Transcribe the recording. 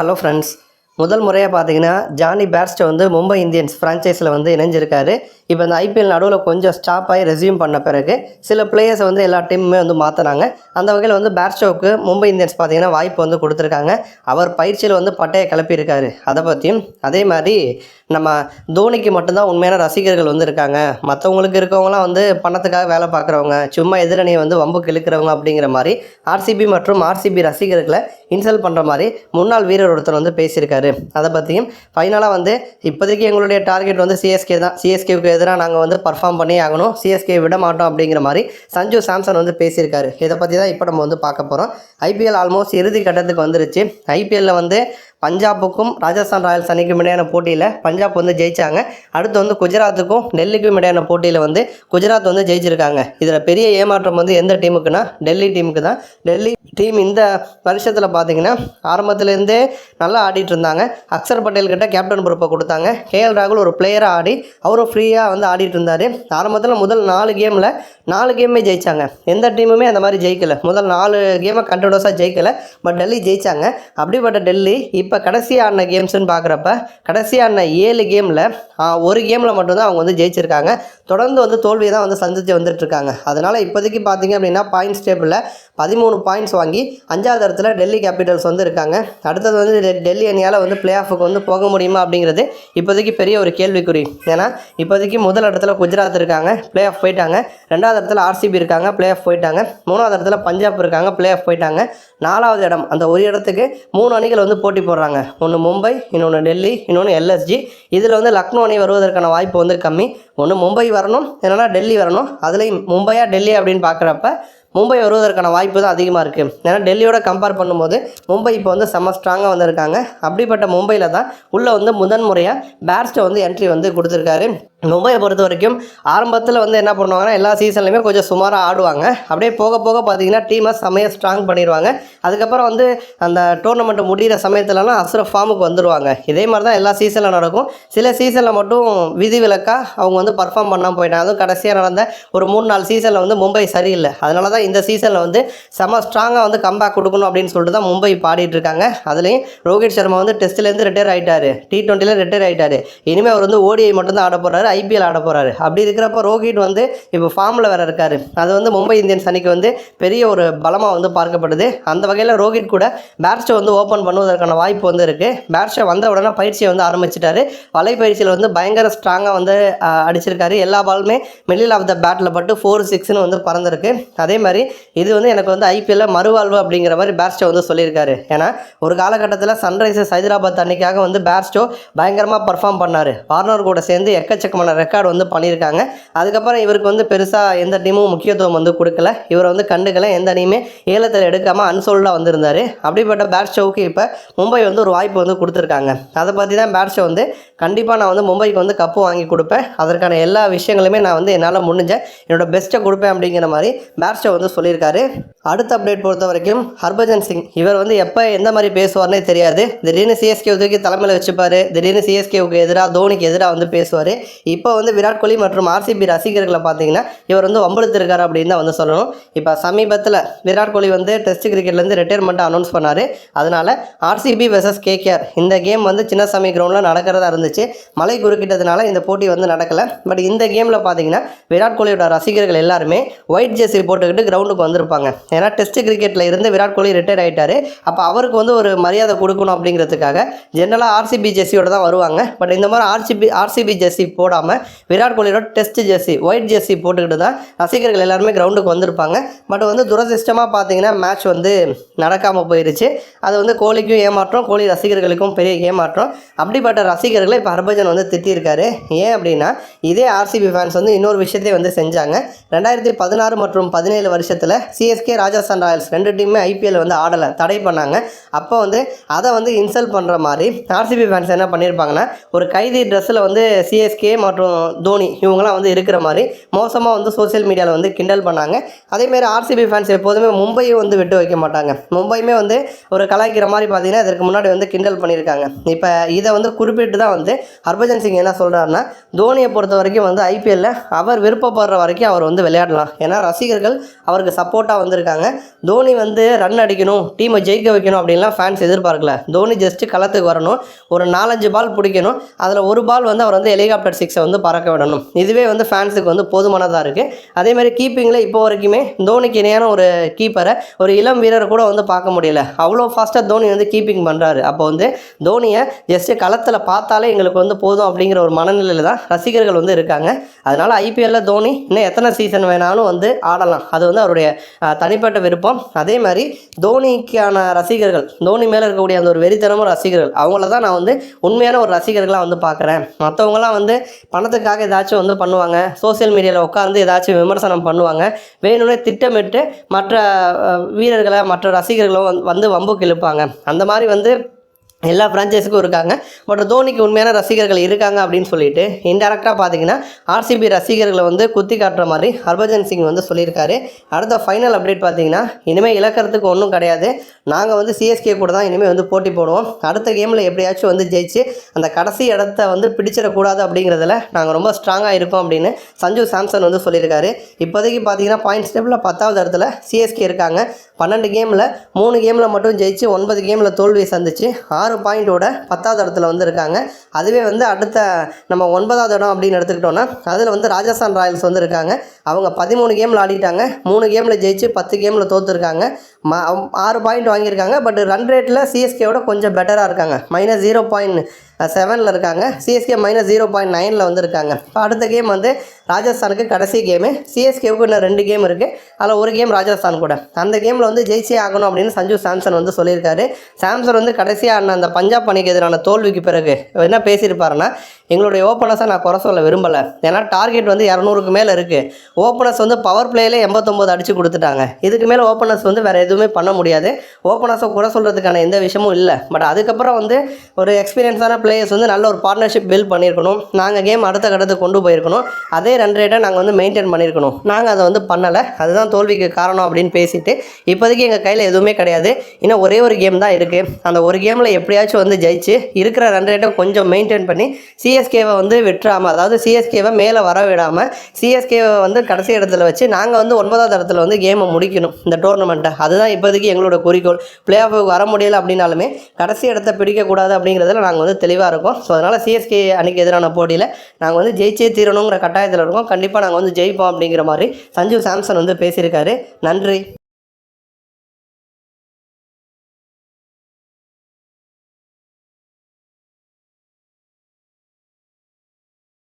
Hello friends முதல் முறையாக பார்த்தீங்கன்னா ஜானி பேர்ஸ்டோ வந்து மும்பை இந்தியன்ஸ் ஃப்ரான்ச்சைஸில் வந்து இணைஞ்சிருக்காரு. இப்போ இந்த ஐபிஎல் நடுவில் கொஞ்சம் ஸ்டாப் ஆகி ரெஸ்யூம் பண்ண பிறகு சில பிளேயர்ஸை வந்து எல்லா டீமுமே வந்து மாற்றினாங்க அந்த வகையில் வந்து பேர்ஸ்டோவுக்கு மும்பை இந்தியன்ஸ் பார்த்தீங்கன்னா வாய்ப்பு வந்து கொடுத்துருக்காங்க. அவர் பயிற்சியில் வந்து பட்டையை கிளப்பியிருக்காரு. அதை பற்றியும் அதே மாதிரி நம்ம தோனிக்கு மட்டும்தான் உண்மையான ரசிகர்கள் வந்து இருக்காங்க. மற்றவங்களுக்கு இருக்கவங்களாம் வந்து பணத்துக்காக வேலை பார்க்குறவங்க சும்மா எதிரணியை வந்து வம்புக்கு கிழக்கிறவங்க அப்படிங்கிற மாதிரி ஆர்சிபி மற்றும் ஆர்சிபி ரசிகர்களை இன்சல்ட் பண்ணுற மாதிரி முன்னாள் வீரர் ஒருத்தர் வந்து பேசியிருக்காரு. அதை பற்றியும் ஃபைனலாக வந்து இப்போதைக்கு எங்களுடைய டார்கெட் வந்து சிஎஸ்கே தான். சிஎஸ்கேவுக்கு எதிராக நாங்கள் வந்து பர்ஃபார்ம் பண்ணி ஆகணும். சிஎஸ்கே விட மாட்டோம் அப்படிங்கிற மாதிரி சஞ்சு சாம்சன் வந்து பேசியிருக்காரு. இதை பற்றி தான் இப்போ நம்ம வந்து பார்க்க போகிறோம் ஐபிஎல் ஆல்மோஸ்ட் இறுதி கட்டத்துக்கு வந்துருச்சு. ஐபிஎல்லில் வந்து பஞ்சாபுக்கும் ராஜஸ்தான் ராயல்ஸ் அணிக்கும் இடையான போட்டியில் பஞ்சாப் வந்து ஜெயிச்சாங்க. அடுத்து வந்து குஜராத்துக்கும் டெல்லிக்கும் இடையான போட்டியில் வந்து குஜராத் வந்து ஜெயிச்சிருக்காங்க. இதில் பெரிய ஏமாற்றம் வந்து எந்த டீமுக்குன்னா டெல்லி டீமுக்கு தான் டெல்லி டீம் இந்த வருஷத்தில் பார்த்தீங்கன்னா ஆரம்பத்துலேருந்தே நல்லா ஆடிட்டு இருந்தாங்க. அக்சர் பட்டேல் கிட்ட கேப்டன் பொறுப்பை கொடுத்தாங்க. கேஎல் ராகுல் ஒரு பிளேயராக ஆடி அவரும் ஃப்ரீயாக வந்து ஆடிட்டு இருந்தார். ஆரம்பத்தில் முதல் நாலு கேமில் நாலு கேமே ஜெயிச்சாங்க. எந்த டீமுமே அந்த மாதிரி ஜெயிக்கலை. முதல் நாலு கேமை கண்டினியூஸாக ஜெயிக்கலை. பட் டெல்லி ஜெயிச்சாங்க. அப்படிப்பட்ட டெல்லி இப்போ இப்போ கடைசி ஆடின கேம்ஸ்னு பார்க்குறப்ப கடைசி ஆடின ஏழு கேமில் ஒரு கேமில் மட்டும்தான் அவங்க வந்து ஜெயிச்சிருக்காங்க. தொடர்ந்து வந்து தோல்வியை தான் வந்து சந்தித்து வந்துட்டுருக்காங்க அதனால் இப்போதைக்கு பார்த்தீங்க அப்படின்னா பாயிண்ட்ஸ் டேபிளில் பதிமூணு பாயிண்ட்ஸ் வாங்கி அஞ்சாவது இடத்துல டெல்லி கேபிட்டல்ஸ் வந்து இருக்காங்க. அடுத்தது வந்து டெ- டெல்லி அணியால் வந்து பிளே ஆஃபுக்கு வந்து போக முடியுமா அப்படிங்கிறது இப்போதைக்கு பெரிய ஒரு கேள்விக்குறி. ஏன்னா இப்போதைக்கு முதல் இடத்துல குஜராத் இருக்காங்க பிளே ஆஃப் போயிட்டாங்க. ரெண்டாவது இடத்துல ஆர்சிபி இருக்காங்க பிளே ஆஃப் போயிட்டாங்க. மூணாவது இடத்துல பஞ்சாப் இருக்காங்க பிளே ஆஃப் போயிட்டாங்க. நாலாவது இடம் அந்த ஒரு இடத்துக்கு மூணு அணிகள் வந்து போட்டி போடுறாங்க. ஒன்று மும்பை இன்னொன்று டெல்லி இன்னொன்று எல்எஸ்ஜி. இதில் வந்து லக்னோ அணி வருவதற்கான வாய்ப்பு வந்து கம்மி. ஒன்று மும்பை வரணும் இல்லைன்னா டெல்லி வரணும். அதுலேயும் மும்பையா டெல்லி அப்படின்னு பார்க்குறப்ப மும்பை வருவதற்கான வாய்ப்பு தான் அதிகமாக இருக்குது ஏன்னா டெல்லியோட கம்பேர் பண்ணும்போது மும்பை இப்போ வந்து செம்ம ஸ்ட்ராங்காக வந்திருக்காங்க. அப்படிப்பட்ட மும்பையில் தான் உள்ளே வந்து முதன் முறையாக பேர்ஸ்ட்டை வந்து என்ட்ரி வந்து கொடுத்துருக்காரு. மும்பையை பொறுத்த வரைக்கும் ஆரம்பத்தில் வந்து என்ன பண்ணுவாங்கன்னா எல்லா சீசன்லையுமே கொஞ்சம் சுமாராக ஆடுவாங்க. அப்படியே போக போக பார்த்தீங்கன்னா டீமை செம்மையாக ஸ்ட்ராங் பண்ணிடுவாங்க அதுக்கப்புறம் வந்து அந்த டோர்னமெண்ட் முடிகிற சமயத்துலலாம் அசுர ஃபார்முக்கு வந்துடுவாங்க இதே மாதிரி தான் எல்லா சீசனில் நடக்கும். சில சீசனில் மட்டும் விதிவிலக்காக அவங்க வந்து பர்ஃபார்ம் பண்ணாமல் போயிட்டாங்க. அதுவும் கடைசியாக நடந்த ஒரு மூணு நாலு சீசனில் வந்து மும்பை சரியில்லை. அதனால தான் இந்த சீசனில் வந்து செம ஸ்ட்ராங்காக வந்து கம்பேக் கொடுக்கணும் அப்படின்னு சொல்லிட்டு தான் மும்பை பாடிட்டு இருக்காங்க. அதுலேயும் ரோஹித் சர்மா வந்து டெஸ்ட்லேருந்து ரிட்டையர் ஆகிட்டாரு டி ட்வெண்ட்டியில் ரிட்டையர் ஆகிட்டாரு இனிமேல் அவர் வந்து ஓடிஐ மட்டும்தான் ஆட போகிறாரு ஐபிஎல் ஆட போகிறாரு அப்படி இருக்கிறப்ப ரோஹித் வந்து இப்போ ஃபார்மில் வேறு இருக்காரு. அது வந்து மும்பை இந்தியன்ஸ் அணிக்கு வந்து பெரிய ஒரு பலமாக வந்து பார்க்கப்படுது. அந்த வகையில் ரோஹித் கூட பேட்ஸை வந்து ஓப்பன் பண்ணுவதற்கான வாய்ப்பு வந்து இருக்குது பேட்ஸை வந்த உடனே பயிற்சியை வந்து ஆரம்பிச்சிட்டாரு. வலை பயிற்சியில் வந்து பயங்கர ஸ்ட்ராங்காக வந்து அடி அடிச்சிருக்காரு எல்லா பாலுமே மிடில் ஆஃப் த பேட்டில் பட்டு ஃபோர் சிக்ஸ்னு வந்து பறந்துருக்கு. அதே மாதிரி இது வந்து எனக்கு வந்து ஐபிஎல்ல மறுவாழ்வு அப்படிங்கிற மாதிரி பேர்ஸ்டோ வந்து சொல்லியிருக்காரு. ஏன்னா ஒரு காலகட்டத்தில் சன்ரைசர்ஸ் ஹைதராபாத் அன்னைக்காக வந்து பேர்ஸ்டோ பயங்கரமாக பர்ஃபார்ம் பண்ணார். வார்னர் கூட சேர்ந்து எக்கச்சக்கமான ரெக்கார்டு வந்து பண்ணியிருக்காங்க. அதுக்கப்புறம் இவருக்கு வந்து பெருசாக எந்த டீமும் முக்கியத்துவம் வந்து கொடுக்கல. இவரை வந்து கண்டுக்கல. எந்த அணியுமே ஏலத்தில் எடுக்காமல் அன்சோல்டாக வந்திருந்தார். அப்படிப்பட்ட பேட்ஸ்டோவுக்கு இப்போ மும்பை வந்து ஒரு வாய்ப்பு வந்து கொடுத்துருக்காங்க. அதை பற்றி தான் பேட்ஸ்டோ வந்து கண்டிப்பாக நான் வந்து மும்பைக்கு வந்து கப்பு வாங்கி கொடுப்பேன். அதற்கு அதற்கான எல்லா விஷயங்களுமே நான் வந்து என்னால் முடிஞ்ச என்னோட பெஸ்ட்டை கொடுப்பேன் அப்படிங்கிற மாதிரி பேட்ஸ்டோ வந்து சொல்லியிருக்காரு. அடுத்த அப்டேட் பொறுத்த வரைக்கும் ஹர்பஜன் சிங். இவர் வந்து எப்போ எந்த மாதிரி பேசுவார்னே தெரியாது. திடீர்னு சிஎஸ்கே தூக்கி தலைமையில் வச்சுப்பார். திடீர்னு சிஎஸ்கேவுக்கு எதிராக தோனிக்கு எதிராக வந்து பேசுவார். இப்போ வந்து விராட் கோலி மற்றும் ஆர்சிபி ரசிகர்களை பார்த்தீங்கன்னா இவர் வந்து வம்பளுத்திருக்காரு அப்படின்னு தான் வந்து சொல்லணும். இப்போ சமீபத்தில் விராட் கோலி வந்து டெஸ்ட் கிரிக்கெட்லேருந்து ரிட்டையர்மெண்ட்டை அனௌன்ஸ் பண்ணார். அதனால் ஆர்சிபி வெர்சஸ் கேகேஆர் இந்த கேம் வந்து சின்னசாமி கிரவுண்டில் நடக்கிறதா இருந்துச்சு. மழை குறுக்கிட்டதுனால இந்த போட்டி வந்து நடக்கலை. பட் இந்த கேமில் பார்த்தீங்கன்னா விராட் கோலியோட ரசிகர்கள் எல்லாருமே ஒயிட் ஜெர்சி போட்டுக்கிட்டு கிரவுண்டுக்கு வந்திருப்பாங்க. ஏன்னா டெஸ்ட் கிரிக்கெட்டில் இருந்து விராட் கோலி ரிட்டையர் ஆயிட்டாரு. அப்போ அவருக்கு வந்து ஒரு மரியாதை கொடுக்கணும் அப்படிங்கிறதுக்காக ஜென்ரலாக ஆர்சிபி ஜெர்சியோட தான் வருவாங்க. பட் இந்த மாதிரி ஆர்சிபி ஆர்சிபி ஜெர்சி போடாமல் விராட் கோலியோட டெஸ்ட் ஜெர்சி ஒயிட் ஜெர்சி போட்டுக்கிட்டு தான் ரசிகர்கள் எல்லாருமே கிரவுண்டுக்கு வந்திருப்பாங்க. பட் வந்து துரதிருஷ்டமாக பார்த்தீங்கன்னா மேட்ச் வந்து நடக்காமல் போயிருச்சு. அது வந்து கோலிக்கும் ஏமாற்றம் கோலி ரசிகர்களுக்கும் பெரிய ஏமாற்றம். அப்படிப்பட்ட ரசிகர்களை இப்போ ஹர்பஜன் வந்து திட்டியிருக்காரு. ஏன் அப்படின்னா இதே ஆர்சிபி ஃபேன்ஸ் வந்து இன்னொரு விஷயத்தையும் வந்து செஞ்சாங்க. ரெண்டாயிரத்தி பதினாறு மற்றும் பதினேழு வருஷத்தில் சிஎஸ்கே ராஜஸ்தான் ராயல்ஸ் ரெண்டு டீமுமே ஐபிஎல் வந்து ஆடலை தடை பண்ணாங்க. அப்போ வந்து அதை வந்து இன்சல்ட் பண்ணுற மாதிரி ஆர்சிபி ஃபேன்ஸ் என்ன பண்ணியிருப்பாங்கன்னா ஒரு கைதி ட்ரெஸ்ஸில் வந்து சிஎஸ்கே மற்றும் தோனி இவங்களாம் வந்து இருக்கிற மாதிரி மோசமாக வந்து சோஷியல் மீடியாவில் வந்து கிண்டல் பண்ணாங்க. அதேமாரி ஆர்சிபி ஃபேன்ஸ் எப்போதுமே மும்பையை வந்து விட்டு வைக்க மாட்டாங்க. மும்பையுமே வந்து ஒரு கலாய்க்கிற மாதிரி பார்த்தீங்கன்னா இதற்கு முன்னாடி வந்து கிண்டல் பண்ணியிருக்காங்க. இப்போ இதை வந்து குறிப்பிட்டு தான் வந்து ஹர்பஜன் சிங் என்ன சொல்கிறாருன்னா தோனியை பொறுத்த பொறுத்த வரைக்கும் வந்து ஐபிஎல்லில் அவர் விருப்பப்படுற வரைக்கும் அவர் வந்து விளையாடலாம். ஏன்னா ரசிகர்கள் அவருக்கு சப்போர்ட்டாக வந்திருக்காங்க. தோனி வந்து ரன் அடிக்கணும் டீமை ஜெயிக்க வைக்கணும் அப்படின்லாம் ஃபேன்ஸ் எதிர்பார்க்கல. தோனி ஜஸ்ட்டு களத்துக்கு வரணும். ஒரு நாலஞ்சு பால் பிடிக்கணும். அதில் ஒரு பால் வந்து அவர் வந்து ஹெலிகாப்டர் சிக்ஸை வந்து பறக்க விடணும். இதுவே வந்து ஃபேன்ஸுக்கு வந்து போதுமானதாக இருக்குது அதே மாதிரி கீப்பிங்கில் இப்போ வரைக்குமே தோனிக்கு இணையான ஒரு கீப்பரை ஒரு இளம் வீரரை கூட வந்து பார்க்க முடியல. அவ்வளோ ஃபாஸ்ட்டாக தோனி வந்து கீப்பிங் பண்ணுறாரு அப்போ வந்து தோனியை ஜஸ்ட்டு களத்தில் பார்த்தாலே எங்களுக்கு வந்து போதும் அப்படிங்கிற ஒரு மனநிலையில் தான் ரசிகர்கள் வந்து இருக்காங்க. அதனால் ஐபிஎல்லில் தோனி இன்னும் எத்தனை சீசன் வேணாலும் வந்து ஆடலாம். அது வந்து அவருடைய தனிப்பட்ட விருப்பம். அதே மாதிரி தோனிக்கான ரசிகர்கள் தோனி மேலே இருக்கக்கூடிய அந்த ஒரு வெறித்தனமும் ரசிகர்கள் அவங்கள தான் நான் வந்து உண்மையான ஒரு ரசிகர்களாக வந்து பார்க்குறேன். மற்றவங்களாம் வந்து பணத்துக்காக ஏதாச்சும் வந்து பண்ணுவாங்க. சோஷியல் மீடியாவில் உட்காந்து ஏதாச்சும் விமர்சனம் பண்ணுவாங்க. வேணும்னே திட்டமிட்டு மற்ற வீரர்களை மற்ற ரசிகர்களும் வந்து வம்புக்கு இழுப்பாங்க. அந்த மாதிரி வந்து எல்லா ஃப்ரான்ச்சைஸுக்கும் இருக்காங்க. பட் தோனிக்கு உண்மையான ரசிகர்கள் இருக்காங்க அப்படின்னு சொல்லிட்டு இன்டெரக்டாக பார்த்தீங்கன்னா ஆர்சிபி ரசிகர்களை வந்து குத்தி காட்டுற மாதிரி ஹர்பஜன் சிங் வந்து சொல்லியிருக்காரு. அடுத்த ஃபைனல் அப்டேட் பார்த்தீங்கன்னா இனிமேல் இழக்கிறதுக்கு ஒன்றும் கிடையாது. நாங்கள் வந்து சிஎஸ்கே கூட தான் இனிமேல் வந்து போட்டி போடுவோம். அடுத்த கேமில் எப்படியாச்சும் வந்து ஜெயிச்சு அந்த கடைசி இடத்த வந்து பிடிச்சிடக்கூடாது அப்படிங்கிறதுல நாங்கள் ரொம்ப ஸ்ட்ராங்காக இருக்கோம் அப்படின்னு சஞ்சு சாம்சன் வந்து சொல்லியிருக்காரு. இப்போதைக்கு பார்த்தீங்கன்னா பாயிண்ட்ஸ் டேபிளில் பத்தாவது இடத்துல சிஎஸ்கே இருக்காங்க. பன்னெண்டு கேமில் மூணு கேமில் மட்டும் ஜெயிச்சு ஒன்பது கேமில் தோல்வியை சந்திச்சு ஆறு ஆறு பாயிண்டோட பத்தாவது இடத்துல வந்து இருக்காங்க அதுவே வந்து அடுத்த நம்ம ஒன்பதாவது இடம் அப்படின்னு எடுத்துக்கிட்டோன்னா அதில் வந்து ராஜஸ்தான் ராயல்ஸ் வந்து இருக்காங்க அவங்க பதிமூணு கேமில் ஆடிட்டாங்க. மூணு கேமில் ஜெயிச்சு பத்து கேமில் தோற்றுருக்காங்க ம ஆறு பாயிண்ட் வாங்கியிருக்காங்க. பட் ரன் ரேட்டில் சிஎஸ்கேவோட கொஞ்சம் பெட்டராக இருக்காங்க. மைனஸ் ஜீரோ பாயிண்ட் செவனில் இருக்காங்க. சிஎஸ்கே மைனஸ் ஜீரோ பாயிண்ட் நைனில் வந்து இருக்காங்க இப்போ அடுத்த கேம் வந்து ராஜஸ்தானுக்கு கடைசி கேமு சிஎஸ்கேவுக்கு இன்னும் ரெண்டு கேம் இருக்குது அதில் ஒரு கேம் ராஜஸ்தான் கூட. அந்த கேமில் வந்து ஜெயிச்சே ஆகணும் அப்படின்னு சஞ்சு சாம்சன் வந்து சொல்லியிருக்காரு. சாம்சன் வந்து கடைசியாக ஆடின அந்த பஞ்சாப் அணிக்கு எதிரான தோல்விக்கு பிறகு என்ன பேசியிருப்பாருன்னா எங்களுடைய ஓப்பனர்ஸை நான் குறை சொல்ல விரும்பலை. ஏன்னா டார்கெட் வந்து இரநூறுக்கு மேலே இருக்குது ஓப்பனர்ஸ் வந்து பவர் பிளேயில் எண்பத்தொம்போது அடித்து கொடுத்துட்டாங்க. இதுக்கு மேலே ஓப்பனர்ஸ் வந்து வேறு எதுவுமே பண்ண முடியாது. ஓப்பனர்ஸை குறை சொல்கிறதுக்கான எந்த விஷயமும் இல்லை. பட் அதுக்கப்புறம் வந்து ஒரு எக்ஸ்பீரியன்ஸான பிளே பிளேயர்ஸ் வந்து நல்ல ஒரு பார்ட்னர்ஷிப் பில்ட் பண்ணியிருக்கணும். நாங்கள் கேம் அடுத்த கட்டத்துக்கு கொண்டு போயிருக்கணும். அதே ரன் ரேட்டை நாங்கள் வந்து மெயின்டைன் பண்ணியிருக்கணும். நாங்கள் அதை வந்து பண்ணலை. அதுதான் தோல்விக்கு காரணம் அப்படின்னு பேசிட்டு இப்போதைக்கு எங்கள் கையில் எதுவுமே கிடையாது. இன்னும் ஒரே ஒரு கேம் தான் இருக்குது அந்த ஒரு கேமில் எப்படியாச்சும் வந்து ஜெயிச்சு இருக்கிற ரன் ரேட்டை கொஞ்சம் மெயின்டைன் பண்ணி சிஎஸ்கேவை வந்து விட்டுறாமல் அதாவது சிஎஸ்கேவை மேலே வர விடாமல் சிஎஸ்கேவை வந்து கடைசி இடத்துல வச்சு நாங்கள் வந்து ஒன்பதாவது இடத்துல வந்து கேமை முடிக்கணும். இந்த டோர்னமெண்ட்டை அதுதான் இப்போதைக்கு எங்களோட குறிக்கோள். பிளே ஆஃபுக்கு வர முடியலை அப்படின்னாலுமே கடைசி இடத்த பிடிக்கக்கூடாது அப்படிங்கிறதுல நாங்கள் வந்து தெளிவாக இருக்கும். ஸோ அதனால் சிஎஸ்கே அணிக்கு எதிரான போட்டியில் நாங்கள் வந்து ஜெயிச்சே தீரணுங்கிற கட்டாயத்தில் இருக்கோம். கண்டிப்பாக நாங்கள் வந்து ஜெயிப்போம் அப்படிங்கிற மாதிரி சஞ்சீவ் சாம்சன் வந்து பேசியிருக்காரு. நன்றி.